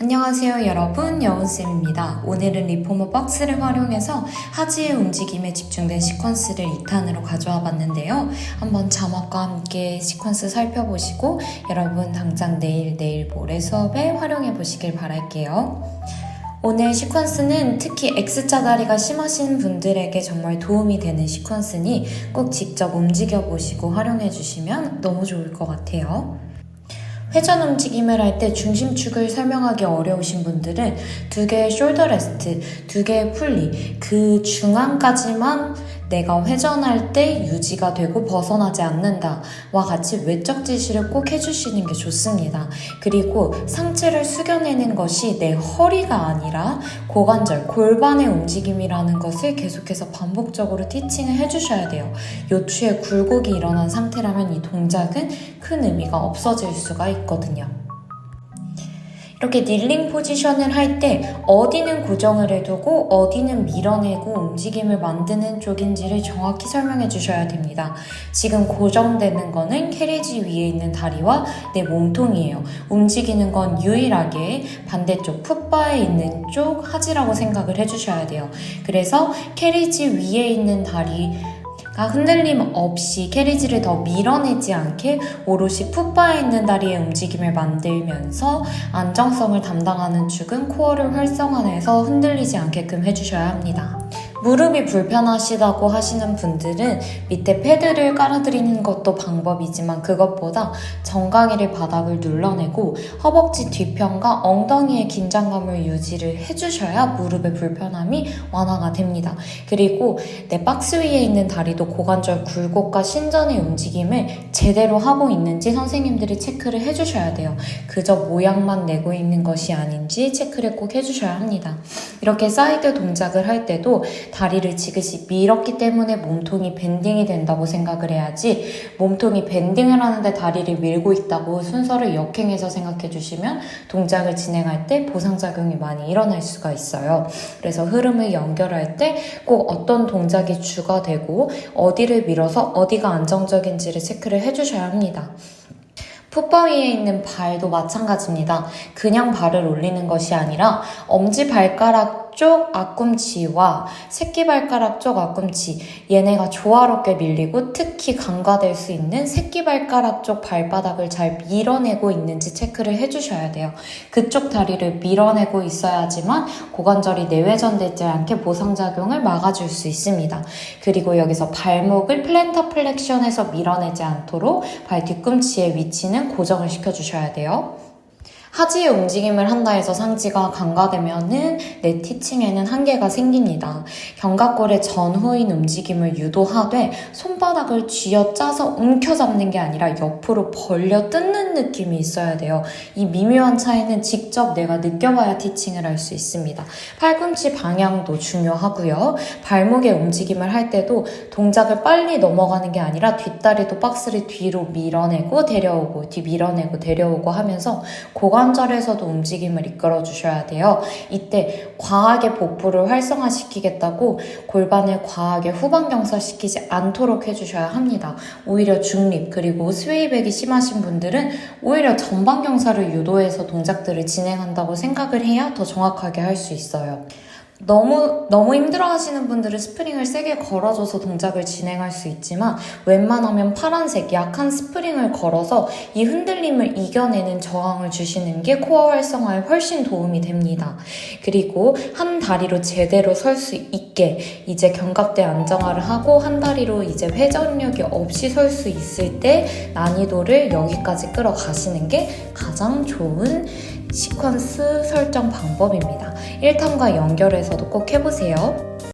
안녕하세요 여러분 여운쌤입니다. 오늘은 리포머 박스를 활용해서 하지의 움직임에 집중된 시퀀스를 2탄으로 가져와 봤는데요. 한번 자막과 함께 시퀀스 살펴보시고 여러분 당장 내일 내일 모레 수업에 활용해 보시길 바랄게요. 오늘 시퀀스는 특히 X자 다리가 심하신 분들에게 정말 도움이 되는 시퀀스니 꼭 직접 움직여 보시고 활용해 주시면 너무 좋을 것 같아요. 회전 움직임을 할 때 중심축을 설명하기 어려우신 분들은 두 개의 숄더 레스트, 두 개의 풀리, 그 중앙까지만 내가 회전할 때 유지가 되고 벗어나지 않는다와 같이 외적 지시를 꼭 해주시는 게 좋습니다. 그리고 상체를 숙여내는 것이 내 허리가 아니라 고관절, 골반의 움직임이라는 것을 계속해서 반복적으로 티칭을 해주셔야 돼요. 요추에 굴곡이 일어난 상태라면 이 동작은 큰 의미가 없어질 수가 있거든요. 이렇게 닐링 포지션을 할 때 어디는 고정을 해두고 어디는 밀어내고 움직임을 만드는 쪽인지를 정확히 설명해 주셔야 됩니다. 지금 고정되는 거는 캐리지 위에 있는 다리와 내 몸통이에요. 움직이는 건 유일하게 반대쪽 풋바에 있는 쪽 하지라고 생각을 해주셔야 돼요. 그래서 캐리지 위에 있는 다리 가 흔들림 없이 캐리지를 더 밀어내지 않게 오롯이 풋바에 있는 다리의 움직임을 만들면서 안정성을 담당하는 축은 코어를 활성화해서 흔들리지 않게끔 해주셔야 합니다. 무릎이 불편하시다고 하시는 분들은 밑에 패드를 깔아드리는 것도 방법이지만 그것보다 정강이를 바닥을 눌러내고 허벅지 뒤편과 엉덩이의 긴장감을 유지를 해주셔야 무릎의 불편함이 완화가 됩니다. 그리고 내 박스 위에 있는 다리도 고관절 굴곡과 신전의 움직임을 제대로 하고 있는지 선생님들이 체크를 해주셔야 돼요. 그저 모양만 내고 있는 것이 아닌지 체크를 꼭 해주셔야 합니다. 이렇게 사이드 동작을 할 때도 다리를 지그시 밀었기 때문에 몸통이 밴딩이 된다고 생각을 해야지 몸통이 밴딩을 하는데 다리를 밀고 있다고 순서를 역행해서 생각해 주시면 동작을 진행할 때 보상작용이 많이 일어날 수가 있어요. 그래서 흐름을 연결할 때 꼭 어떤 동작이 주가 되고 어디를 밀어서 어디가 안정적인지를 체크를 해주셔야 합니다. 풋바 위에 있는 발도 마찬가지입니다. 그냥 발을 올리는 것이 아니라 엄지 발가락 쪽 앞꿈치와 새끼발가락 쪽 앞꿈치 얘네가 조화롭게 밀리고 특히 간과될 수 있는 새끼발가락 쪽 발바닥을 잘 밀어내고 있는지 체크를 해주셔야 돼요. 그쪽 다리를 밀어내고 있어야지만 고관절이 내외전되지 않게 보상작용을 막아줄 수 있습니다. 그리고 여기서 발목을 플랜터 플렉션에서 밀어내지 않도록 발 뒤꿈치의 위치는 고정을 시켜주셔야 돼요. 하지의 움직임을 한다 해서 상지가 강화되면은 내 티칭에는 한계가 생깁니다. 견갑골의 전후인 움직임을 유도하되 손바닥을 쥐어짜서 움켜잡는 게 아니라 옆으로 벌려 뜯는 느낌이 있어야 돼요. 이 미묘한 차이는 직접 내가 느껴봐야 티칭을 할 수 있습니다. 팔꿈치 방향도 중요하고요. 발목의 움직임을 할 때도 동작을 빨리 넘어가는 게 아니라 뒷다리도 박스를 뒤로 밀어내고 데려오고 뒤 밀어내고 데려오고 하면서 고관절에서도 움직임을 이끌어 주셔야 돼요. 이때 과하게 복부를 활성화시키겠다고 골반을 과하게 후방 경사시키지 않도록 해주셔야 합니다. 오히려 중립 그리고 스웨이백이 심하신 분들은 오히려 전방 경사를 유도해서 동작들을 진행한다고 생각을 해야 더 정확하게 할 수 있어요. 너무 너무 힘들어 하시는 분들은 스프링을 세게 걸어줘서 동작을 진행할 수 있지만 웬만하면 파란색 약한 스프링을 걸어서 이 흔들림을 이겨내는 저항을 주시는 게 코어 활성화에 훨씬 도움이 됩니다. 그리고 한 다리로 제대로 설 수 있게 이제 견갑대 안정화를 하고 한 다리로 이제 회전력이 없이 설 수 있을 때 난이도를 여기까지 끌어가시는 게 가장 좋은 시퀀스 설정 방법입니다. 1탄과 연결해서도 꼭 해보세요.